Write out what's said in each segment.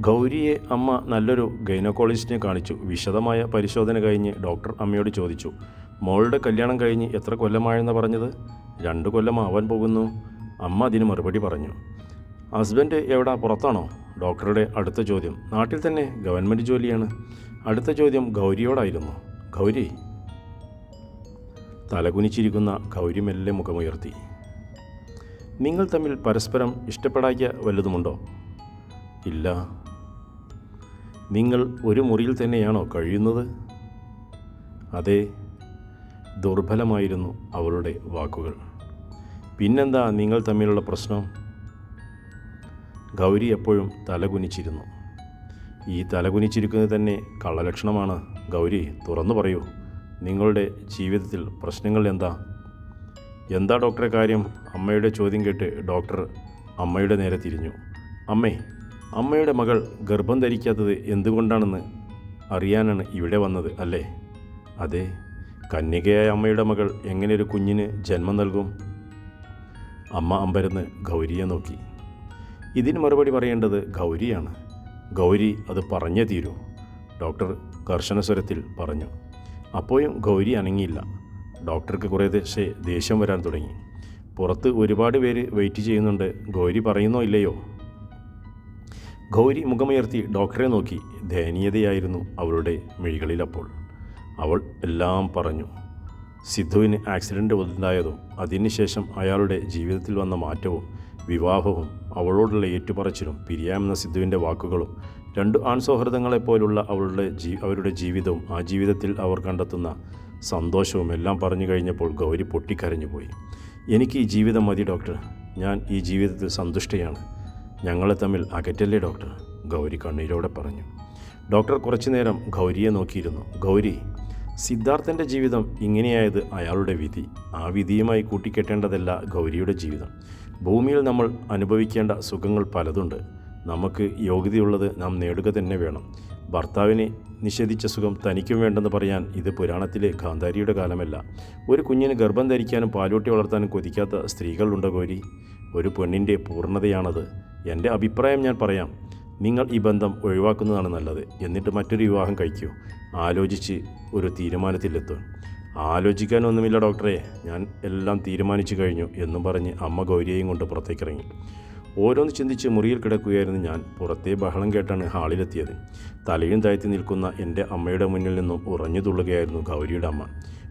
ഗൗരിയെ അമ്മ നല്ലൊരു ഗൈനക്കോളജിസ്റ്റിനെ കാണിച്ചു. വിശദമായ പരിശോധന കഴിഞ്ഞ് ഡോക്ടർ അമ്മയോട് ചോദിച്ചു മോളുടെ കല്യാണം കഴിഞ്ഞ് എത്ര കൊല്ലമായെന്ന് പറഞ്ഞത്? രണ്ട് കൊല്ലം ആവാൻ പോകുന്നു അമ്മ അതിന് മറുപടി പറഞ്ഞു. ഹസ്ബൻഡ് എവിടാ? പുറത്താണോ? ഡോക്ടറുടെ അടുത്ത ചോദ്യം നാട്ടിൽ തന്നെ ഗവൺമെന്റ് ജോലിയാണ്. അടുത്ത ചോദ്യം ഗൗരിയോടായിരുന്നു. ഗൗരി? തലകുനിച്ചിരിക്കുന്ന ഗൗരി മെല്ലെ മുഖമുയർത്തി. നിങ്ങൾ തമ്മിൽ പരസ്പരം ഇഷ്ടപ്പെടാക്കിയ വല്ലതുമുണ്ടോ? ഇല്ല. നിങ്ങൾ ഒരു മുറിയിൽ തന്നെയാണോ കഴിയുന്നത്? അതെ ദുർബലമായിരുന്നു അവളുടെ വാക്കുകൾ. പിന്നെന്താ നിങ്ങൾ തമ്മിലുള്ള പ്രശ്നം? ഗൗരി എപ്പോഴും തലകുനിച്ചിരുന്നു. ഈ തലകുനിച്ചിരിക്കുന്നത് തന്നെ കള്ളലക്ഷണമാണ്. ഗൗരി തുറന്നു പറയൂ. നിങ്ങളുടെ ജീവിതത്തിൽ പ്രശ്നങ്ങൾ എന്താ? എന്താ ഡോക്ടറെ കാര്യം? അമ്മയുടെ ചോദ്യം കേട്ട് ഡോക്ടർ അമ്മയുടെ നേരെ തിരിഞ്ഞു. അമ്മേ അമ്മയുടെ മകൾ ഗർഭം ധരിക്കാത്തത് എന്തുകൊണ്ടാണെന്ന് അറിയാനാണ് ഇവിടെ വന്നത് അല്ലേ? അതെ കന്യകയായ അമ്മയുടെ മകൾ എങ്ങനെ ഒരു കുഞ്ഞിന് ജന്മം നൽകും? അമ്മ അമ്പരന്ന് ഗൗരിയെ നോക്കി. ഇതിന് മറുപടി പറയേണ്ടത് ഗൗരിയാണ്. ഗൗരി അത് പറഞ്ഞേ തീരൂ ഡോക്ടർ കർശന സ്വരത്തിൽ പറഞ്ഞു. അപ്പോഴും ഗൗരി അനങ്ങിയില്ല. ഡോക്ടർക്ക് കുറേ ദേശേ ദേഷ്യം വരാൻ തുടങ്ങി. പുറത്ത് ഒരുപാട് പേര് വെയിറ്റ് ചെയ്യുന്നുണ്ട്. ഗൗരി പറയുന്നോ ഇല്ലയോ? ഗൗരി മുഖമുയർത്തി ഡോക്ടറെ നോക്കി. ദയനീയതയായിരുന്നു അവളുടെ മിഴികളിൽ അപ്പോൾ അവൾ എല്ലാം പറഞ്ഞു. സിദ്ധുവിന് ആക്സിഡന്റ് ഉണ്ടായതും അതിനുശേഷം അയാളുടെ ജീവിതത്തിൽ വന്ന മാറ്റവും വിവാഹവും അവളോടുള്ള ഏറ്റുപറച്ചിലും പിരിയാമെന്ന സിദ്ധുവിന്റെ വാക്കുകളും രണ്ട് ആൺസൗഹൃദങ്ങളെപ്പോലുള്ള അവളുടെ ജീ അവരുടെ ജീവിതവും ആ ജീവിതത്തിൽ അവർ കണ്ടെത്തുന്ന സന്തോഷവും എല്ലാം പറഞ്ഞു കഴിഞ്ഞപ്പോൾ ഗൗരി പൊട്ടിക്കരഞ്ഞുപോയി. എനിക്ക് ഈ ജീവിതം മതി ഡോക്ടർ. ഞാൻ ഈ ജീവിതത്തിൽ സന്തുഷ്ടയാണ്. ഞങ്ങളെ തമ്മിൽ അകറ്റല്ലേ ഡോക്ടർ? ഗൗരി കണ്ണീരോടെ പറഞ്ഞു. ഡോക്ടർ കുറച്ചു നേരം ഗൗരിയെ നോക്കിയിരുന്നു. ഗൗരി സിദ്ധാർത്ഥന്റെ ജീവിതം ഇങ്ങനെയായത് അയാളുടെ വിധി. ആ വിധിയുമായി കൂട്ടിക്കെട്ടേണ്ടതല്ല ഗൗരിയുടെ ജീവിതം. ഭൂമിയിൽ നമ്മൾ അനുഭവിക്കേണ്ട സുഖങ്ങൾ പലതുണ്ട്. നമുക്ക് യോഗ്യതയുള്ളത് നാം നേടുക തന്നെ വേണം. ഭർത്താവിനെ നിഷേധിച്ച സുഖം തനിക്കും വേണ്ടെന്ന് പറയാൻ ഇത് പുരാണത്തിലെ ഗാന്ധാരിയുടെ കാലമല്ല. ഒരു കുഞ്ഞിന് ഗർഭം ധരിക്കാനും പാലൂട്ടി വളർത്താനും കൊതിക്കാത്ത സ്ത്രീകളുണ്ടോ ഗൗരി? ഒരു പെണ്ണിന്റെ പൂർണതയാണത്. എന്റെ അഭിപ്രായം ഞാൻ പറയാം. നിങ്ങൾ ഈ ബന്ധം ഒഴിവാക്കുന്നതാണ് നല്ലത്. എന്നിട്ട് മറ്റൊരു വിവാഹം കഴിക്കൂ. ആലോചിച്ച് ഒരു തീരുമാനത്തിലെത്തും. ആലോചിക്കാനൊന്നുമില്ല ഡോക്ടറെ. ഞാൻ എല്ലാം തീരുമാനിച്ചു കഴിഞ്ഞു എന്നും പറഞ്ഞ് അമ്മ ഗൗരിയെയും കൊണ്ട് പുറത്തേക്കിറങ്ങി. ഓരോന്ന് ചിന്തിച്ച് മുറിയിൽ കിടക്കുകയായിരുന്നു ഞാൻ. പുറത്തെ ബഹളം കേട്ടാണ് ഹാളിലെത്തിയത്. തലയും താഴ്ത്തി നിൽക്കുന്ന എന്റെ അമ്മയുടെ മുന്നിൽ നിന്നും ഉറഞ്ഞു തുള്ളുകയായിരുന്നു ഗൗരിയുടെ അമ്മ.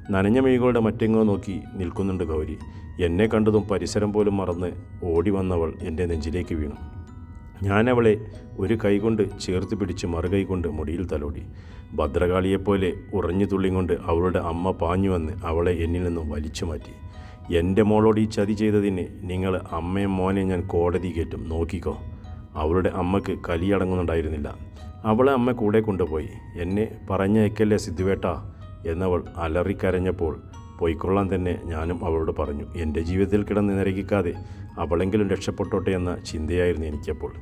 നനഞ്ഞ മെയ്കളുടെ മറ്റെങ്ങോ നോക്കി നിൽക്കുന്നുണ്ട് ഗൗരി. എന്നെ കണ്ടതും പരിസരം പോലും മറന്ന് ഓടി വന്നവൾ എന്റെ നെഞ്ചിലേക്ക് വീണു. ഞാനവളെ ഒരു കൈകൊണ്ട് ചേർത്ത് പിടിച്ച് മറുകൈ കൊണ്ട് മുടിയിൽ തലോടി. ഭദ്രകാളിയെപ്പോലെ ഉറഞ്ഞു തുള്ളിക്കൊണ്ട് അവളുടെ അമ്മ പാഞ്ഞു വന്ന് അവളെ എന്നിൽ നിന്നും വലിച്ചു മാറ്റി. എന്റെ മോളോട് ഈ ചതി ചെയ്തതിന് നിങ്ങൾ അമ്മയും മോനെ ഞാൻ കോടതി കയറ്റും നോക്കിക്കോ. അവളുടെ അമ്മയ്ക്ക് കലിയടങ്ങുന്നുണ്ടായിരുന്നില്ല അവളെ അമ്മ കൂടെ കൊണ്ടുപോയി. എന്നെ പറഞ്ഞയക്കല്ലേ സിദ്ധുവേട്ട? എന്നവൾ അലറിക്കരഞ്ഞപ്പോൾ പോയിക്കൊള്ളാൻ തന്നെ ഞാനും അവളോട് പറഞ്ഞു എന്റെ ജീവിതത്തിൽ കിടന്ന് നിരകിക്കാതെ അവളെങ്കിലും രക്ഷപ്പെട്ടോട്ടെ എന്ന ചിന്തയായിരുന്നു എനിക്കപ്പോൾ.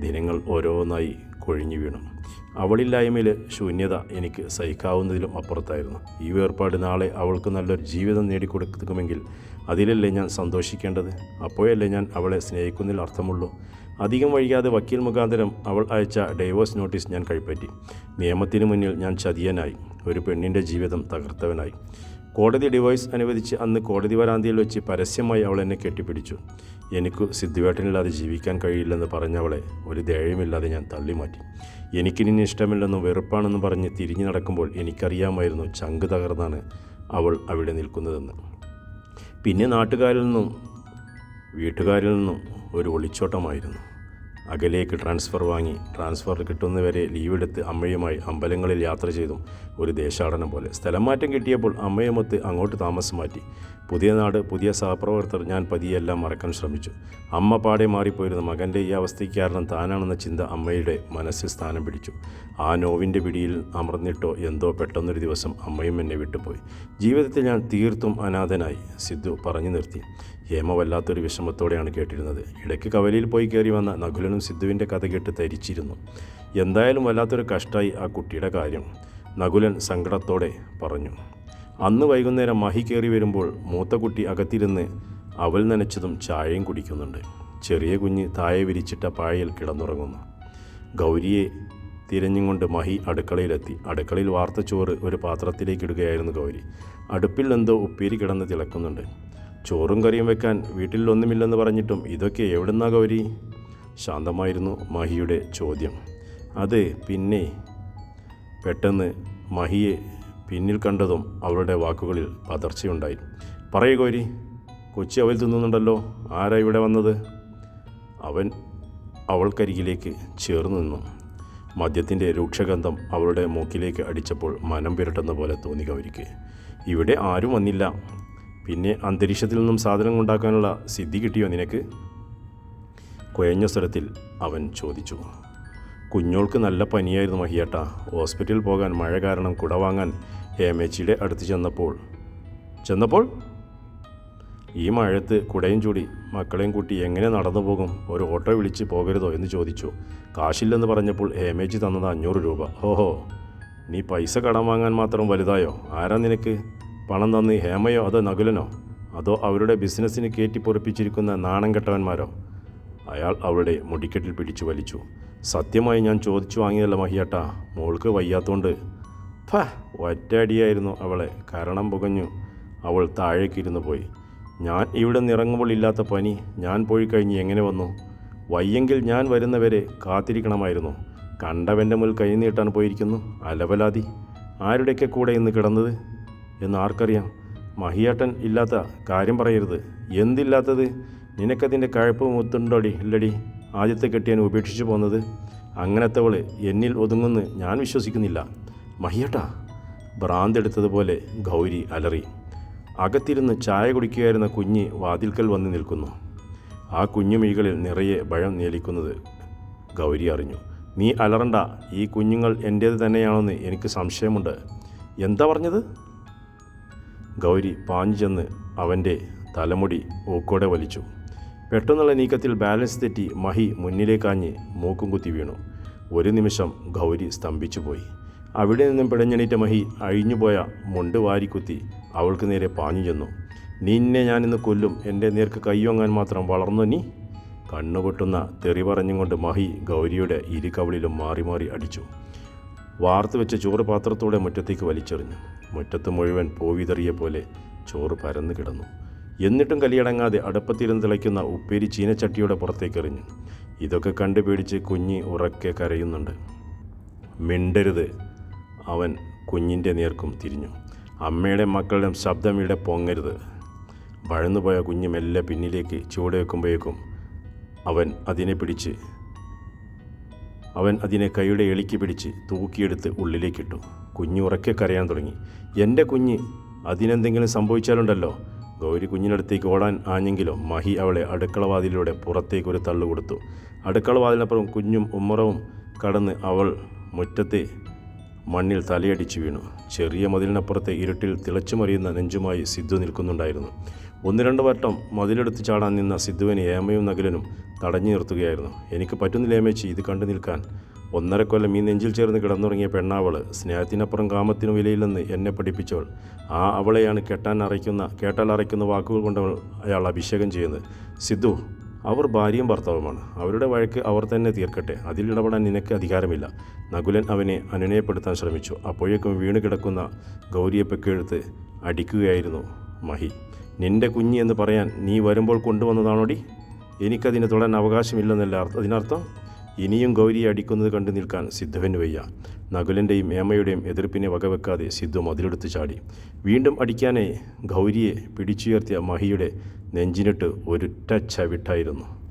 ദിനങ്ങൾ ഓരോന്നായി കൊഴിഞ്ഞു വീണു. അവളില്ലായ്മയിൽ ശൂന്യത എനിക്ക് സഹിക്കാവുന്നതിലും അപ്പുറത്തായിരുന്നു. ഈ വേർപാട് നാളെ അവൾക്ക് നല്ലൊരു ജീവിതം നേടിക്കൊടുക്കുമെങ്കിൽ അതിലല്ലേ ഞാൻ സന്തോഷിക്കേണ്ടത്? അപ്പോഴല്ലേ ഞാൻ അവളെ സ്നേഹിക്കുന്നതിൽ അർത്ഥമുള്ളൂ. അധികം വൈകാതെ വക്കീൽ മുഖാന്തരം അവൾ അയച്ച ഡൈവോഴ്സ് നോട്ടീസ് ഞാൻ കൈപ്പറ്റി. നിയമത്തിന് മുന്നിൽ ഞാൻ ചതിയനായി. ഒരു പെണ്ണിന്റെ ജീവിതം തകർത്തവനായി. കോടതി ഡിവോഴ്സ് അനുവദിച്ച് അന്ന് കോടതി വരാന്തിയിൽ വെച്ച് പരസ്യമായി അവൾ എന്നെ കെട്ടിപ്പിടിച്ചു. എനിക്ക് സിദ്ധുവേട്ടനില്ലാതെ ജീവിക്കാൻ കഴിയില്ലെന്ന് പറഞ്ഞവളെ ഒരു ധൈര്യമില്ലാതെ ഞാൻ തള്ളിമാറ്റി. എനിക്കിനി ഇഷ്ടമില്ലെന്നും വെറുപ്പാണെന്നും പറഞ്ഞ് തിരിഞ്ഞു നടക്കുമ്പോൾ എനിക്കറിയാമായിരുന്നു ചങ്ക് തകർന്നാണ് അവൾ അവിടെ നിൽക്കുന്നതെന്ന്. പിന്നെ നാട്ടുകാരിൽ നിന്നും വീട്ടുകാരിൽ നിന്നും ഒരു ഒളിച്ചോട്ടമായിരുന്നു. അകലേക്ക് ട്രാൻസ്ഫർ വാങ്ങി ട്രാൻസ്ഫർ കിട്ടുന്നവരെ ലീവെടുത്ത് അമ്മയുമായി അമ്പലങ്ങളിൽ യാത്ര ചെയ്തും ഒരു ദേശാടനം പോലെ. സ്ഥലം മാറ്റം കിട്ടിയപ്പോൾ അമ്മയുമൊത്ത് അങ്ങോട്ട് താമസം മാറ്റി. പുതിയ നാട് പുതിയ സഹപ്രവർത്തകർ ഞാൻ പതിയെല്ലാം മറക്കാൻ ശ്രമിച്ചു. അമ്മ പാടെ മാറിപ്പോയിരുന്ന. മകന്റെ ഈ അവസ്ഥയ്ക്ക് കാരണം താനാണെന്ന ചിന്ത അമ്മയുടെ മനസ്സിൽ സ്ഥാനം പിടിച്ചു. ആ നോവിന്റെ പിടിയിൽ അമർന്നിട്ടോ എന്തോ പെട്ടെന്നൊരു ദിവസം അമ്മയും എന്നെ വിട്ടുപോയി. ജീവിതത്തിൽ ഞാൻ തീർത്തും അനാഥനായി സിദ്ധു പറഞ്ഞു നിർത്തി. ഹേമ വല്ലാത്തൊരു വിഷമത്തോടെയാണ് കേട്ടിരുന്നത്. ഇടയ്ക്ക് കവലയിൽ പോയി കയറി വന്ന നകുലനും സിദ്ധുവിന്റെ കഥ കേട്ട് തരിച്ചിരുന്നു. എന്തായാലും വല്ലാത്തൊരു കഷ്ടമായി ആ കുട്ടിയുടെ കാര്യം നകുലൻ സങ്കടത്തോടെ പറഞ്ഞു. അന്ന് വൈകുന്നേരം മഹി കയറി വരുമ്പോൾ മൂത്ത കുട്ടി അകത്തിരുന്ന് അവൽ നനച്ചതും ചായയും കുടിക്കുന്നുണ്ട്. ചെറിയ കുഞ്ഞ് താഴെ വിരിച്ചിട്ട പായയിൽ കിടന്നുറങ്ങുന്നു. ഗൗരിയെ തിരഞ്ഞുകൊണ്ട് മഹി അടുക്കളയിലെത്തി. അടുക്കളയിൽ വാർത്ത ചോറ് ഒരു പാത്രത്തിലേക്ക് ഇടുകയായിരുന്നു ഗൗരി. അടുപ്പിൽ എന്തോ ഉപ്പേരി കിടന്ന് തിളക്കുന്നുണ്ട്. ചോറും കറിയും വെക്കാൻ വീട്ടിൽ ഒന്നുമില്ലെന്ന് പറഞ്ഞിട്ടും ഇതൊക്കെ എവിടുന്നാ ഗൗരി? ശാന്തമായിരുന്നു മഹിയുടെ ചോദ്യം. അത് പിന്നെ പെട്ടെന്ന് മഹിയെ പിന്നിൽ കണ്ടതും അവളുടെ വാക്കുകളിൽ പതർച്ചയുണ്ടായി. പറയൂ കോരി കൊച്ചി അവൽ തിന്നുന്നുണ്ടല്ലോ. ആരാ ഇവിടെ വന്നത്? അവൻ അവൾക്കരികിലേക്ക് ചേർന്ന് നിന്നു. മദ്യത്തിന്റെ രൂക്ഷഗന്ധം അവളുടെ മൂക്കിലേക്ക് അടിച്ചപ്പോൾ മനം പുരട്ടുന്ന പോലെ തോന്നി കവരിക്ക് ഇവിടെ ആരും വന്നില്ല. പിന്നെ അന്തരീക്ഷത്തിൽ നിന്നും സാധനം ഉണ്ടാക്കാനുള്ള സിദ്ധി കിട്ടിയോ നിനക്ക്? കുഴഞ്ഞ സ്വരത്തിൽ അവൻ ചോദിച്ചു. കുഞ്ഞോൾക്ക് നല്ല പനിയായിരുന്നു മഹിയേട്ട. ഹോസ്പിറ്റലിൽ പോകാൻ മഴ കാരണം കുട വാങ്ങാൻ ഹേമേച്ചിയുടെ അടുത്ത് ചെന്നപ്പോൾ ചെന്നപ്പോൾ? ഈ മഴയത്ത് കുടയും ചൂടി മക്കളെയും കൂട്ടി എങ്ങനെ നടന്നു പോകും? ഒരു ഓട്ടോ വിളിച്ച് പോകരുതോ എന്ന് ചോദിച്ചു. കാശില്ലെന്ന് പറഞ്ഞപ്പോൾ ഹേമേച്ചി തന്നത് അഞ്ഞൂറ് രൂപ. ഓഹോ നീ പൈസ കടം വാങ്ങാൻ മാത്രം വലുതായോ? ആരാ നിനക്ക്? പണം തന്ന് ഹേമയോ അതോ നകുലനോ? അതോ അവരുടെ ബിസിനസ്സിന് കയറ്റി പൊറപ്പിച്ചിരിക്കുന്ന നാണം കെട്ടവന്മാരോ? അയാൾ അവളുടെ മുടിക്കെട്ടിൽ പിടിച്ചു വലിച്ചു. സത്യമായി ഞാൻ ചോദിച്ചു വാങ്ങിയതല്ല മഹിയേട്ടാ മോൾക്ക് വയ്യാത്തോണ്ട് ഫ ഒറ്റയടിയായിരുന്നു അവളെ. കരണം പുകഞ്ഞു. അവൾ താഴേക്കിരുന്ന് പോയി. ഞാൻ ഇവിടെ നിറങ്ങുമ്പോൾ ഇല്ലാത്ത പനി. ഞാൻ പോയി കഴിഞ്ഞ് എങ്ങനെ വന്നു? വയ്യെങ്കിൽ ഞാൻ വരുന്നവരെ കാത്തിരിക്കണമായിരുന്നു. കണ്ടവന്റെ കൈ നീട്ടാൻ പോയിരിക്കുന്നു. അലവലാതി. ആരുടെയൊക്കെ കൂടെ ഇന്ന് കിടന്നത്? എന്ന് ആർക്കറിയാം. മഹിയേട്ടൻ ഇല്ലാത്ത കാര്യം പറയരുത്. എന്തില്ലാത്തത്? നിനക്കതിന്റെ കഴപ്പ് മുത്തുണ്ടോടി ഇല്ലടി. ആദ്യത്തെ കെട്ടിയാൻ ഉപേക്ഷിച്ചു പോന്നത്. അങ്ങനത്തെവൾ എന്നിൽ ഒതുങ്ങുന്ന് ഞാൻ വിശ്വസിക്കുന്നില്ല. മഹിയേട്ടാ ഭ്രാന്തെടുത്തതുപോലെ ഗൗരി അലറി. അകത്തിരുന്ന് ചായ കുടിക്കുകയായിരുന്ന കുഞ്ഞ് വാതിൽക്കൽ വന്ന് നിൽക്കുന്നു. ആ കുഞ്ഞുമിഴികളിൽ നിറയെ ഭയം നേലിക്കുന്നത് ഗൗരി അറിഞ്ഞു. നീ അലറണ്ട ഈ കുഞ്ഞുങ്ങൾ എന്റേത് തന്നെയാണെന്ന് എനിക്ക് സംശയമുണ്ട്. എന്താ പറഞ്ഞത്? ഗൗരി പാഞ്ഞു ചെന്ന് അവന്റെ തലമുടി ഓക്കോടെ വലിച്ചു. പെട്ടെന്നുള്ള നീക്കത്തിൽ ബാലൻസ് തെറ്റി മഹി മുന്നിലേക്കാഞ്ഞ് മൂക്കും കുത്തി വീണു. ഒരു നിമിഷം ഗൗരി സ്തംഭിച്ചുപോയി. അവിടെ നിന്നും പിടഞ്ഞെണീറ്റ മഹി അഴിഞ്ഞുപോയ മുണ്ട് വാരിക്കുത്തി അവൾക്ക് നേരെ പാഞ്ഞു ചെന്നു. നിന്നെ ഞാനിന്ന് കൊല്ലും. എന്റെ നേർക്ക് കൈയൊങ്ങാൻ മാത്രം വളർന്നു നീ? കണ്ണുപൊട്ടുന്ന തെറി പറഞ്ഞുകൊണ്ട് മഹി ഗൗരിയുടെ ഇരുകവളിലും മാറി മാറി അടിച്ചു. വാർത്ത് വെച്ച ചോറ് പാത്രത്തോടെ മുറ്റത്തേക്ക് വലിച്ചെറിഞ്ഞു. മുറ്റത്ത് മുഴുവൻ പോവിതറിയ പോലെ ചോറ് പരന്നു കിടന്നു. എന്നിട്ടും കലിയടങ്ങാതെ അടുപ്പത്തിരുന്ന് തിളയ്ക്കുന്ന ഉപ്പേരി ചീനച്ചട്ടിയുടെ പുറത്തേക്ക് എറിഞ്ഞു. ഇതൊക്കെ കണ്ടു പേടിച്ച് കുഞ്ഞി ഉറക്കെ കരയുന്നുണ്ട്. മിണ്ടരുത്. അവൻ കുഞ്ഞിന്റെ നേർക്കും തിരിഞ്ഞു. അമ്മയുടെ മക്കളുടെ ശബ്ദം ഇവിടെ പൊങ്ങരുത്. വഴന്നുപോയ കുഞ്ഞ് മെല്ലെ പിന്നിലേക്ക് ചുവട് വെക്കുമ്പോഴേക്കും അവൻ അതിനെ പിടിച്ച് അവൻ അതിനെ കൈയുടെ എളിക്ക് പിടിച്ച് തൂക്കിയെടുത്ത് ഉള്ളിലേക്കിട്ടു. കുഞ്ഞ് ഉറക്കെ കരയാൻ തുടങ്ങി. എന്റെ കുഞ്ഞ് അതിനെന്തെങ്കിലും സംഭവിച്ചാലുണ്ടല്ലോ. ഗൗരി കുഞ്ഞിനടുത്തേക്ക് ഓടാൻ ആഞ്ഞെങ്കിലും? മഹി അവളെ അടുക്കളവാതിലൂടെ പുറത്തേക്ക് ഒരു തള്ളു കൊടുത്തു. അടുക്കളവാതിലിനപ്പുറം കുഞ്ഞും ഉമ്മറവും കടന്ന് അവൾ മുറ്റത്തെ മണ്ണിൽ തലയടിച്ചു വീണു. ചെറിയ മതിലിനപ്പുറത്തെ ഇരുട്ടിൽ തിളച്ചുമറിയുന്ന നെഞ്ചുമായി സിദ്ധു നിൽക്കുന്നുണ്ടായിരുന്നു. ഒന്ന് രണ്ട് വട്ടം മതിലെടുത്ത് ചാടാൻ നിന്ന സിദ്ധുവിനെ ഏമയും നഗലനും തടഞ്ഞു നിർത്തുകയായിരുന്നു. എനിക്ക് പറ്റുന്നില്ല ഏമേച്ചി ഇത് കണ്ടു നിൽക്കാൻ. ഒന്നര കൊല്ലം ഈ നെഞ്ചിൽ ചേർന്ന് കിടന്നുറങ്ങിയ പെണ്ണാവൾ സ്നേഹത്തിനപ്പുറം കാമത്തിനു വിലയില്ലെന്ന് എന്നെ പഠിപ്പിച്ചവൾ. ആ അവളെയാണ് കെട്ടാൻ അറയ്ക്കുന്ന കേട്ടാൽ അറയ്ക്കുന്ന വാക്കുകൾ കൊണ്ടവൾ അയാൾ അഭിഷേകം ചെയ്യുന്നത്. സിദ്ധു അവർ ഭാര്യയും ഭർത്താവുമാണ്. അവരുടെ വഴക്ക് അവർ തന്നെ തീർക്കട്ടെ. അതിൽ ഇടപെടാൻ നിനക്ക് അധികാരമില്ല. നകുലൻ അവനെ അനുനയപ്പെടുത്താൻ ശ്രമിച്ചു. അപ്പോഴേക്കും വീണ് കിടക്കുന്ന ഗൗരിയെ പെക്കെടുത്ത് അടിക്കുകയായിരുന്നു മഹി. നിന്റെ കുഞ്ഞി എന്ന് പറയാൻ നീ വരുമ്പോൾ കൊണ്ടുവന്നതാണോടി? എനിക്കതിനെ തൊടാൻ അവകാശമില്ലെന്നല്ല അതിനർത്ഥം ഇനിയും ഗൗരിയെ അടിക്കുന്നത് കണ്ടു നിൽക്കാൻ സിദ്ധുവിന് വയ്യ. നകുലന്റെയും ഏമയുടെയും എതിർപ്പിനെ വകവെക്കാതെ സിദ്ധു മതിലെടുത്ത് ചാടി. വീണ്ടും അടിക്കാനേ ഗൗരിയെ പിടിച്ചുയർത്തിയ മഹിയുടെ നെഞ്ചിനിട്ട് ഒരുറ്റ ചവിട്ടായിരുന്നു.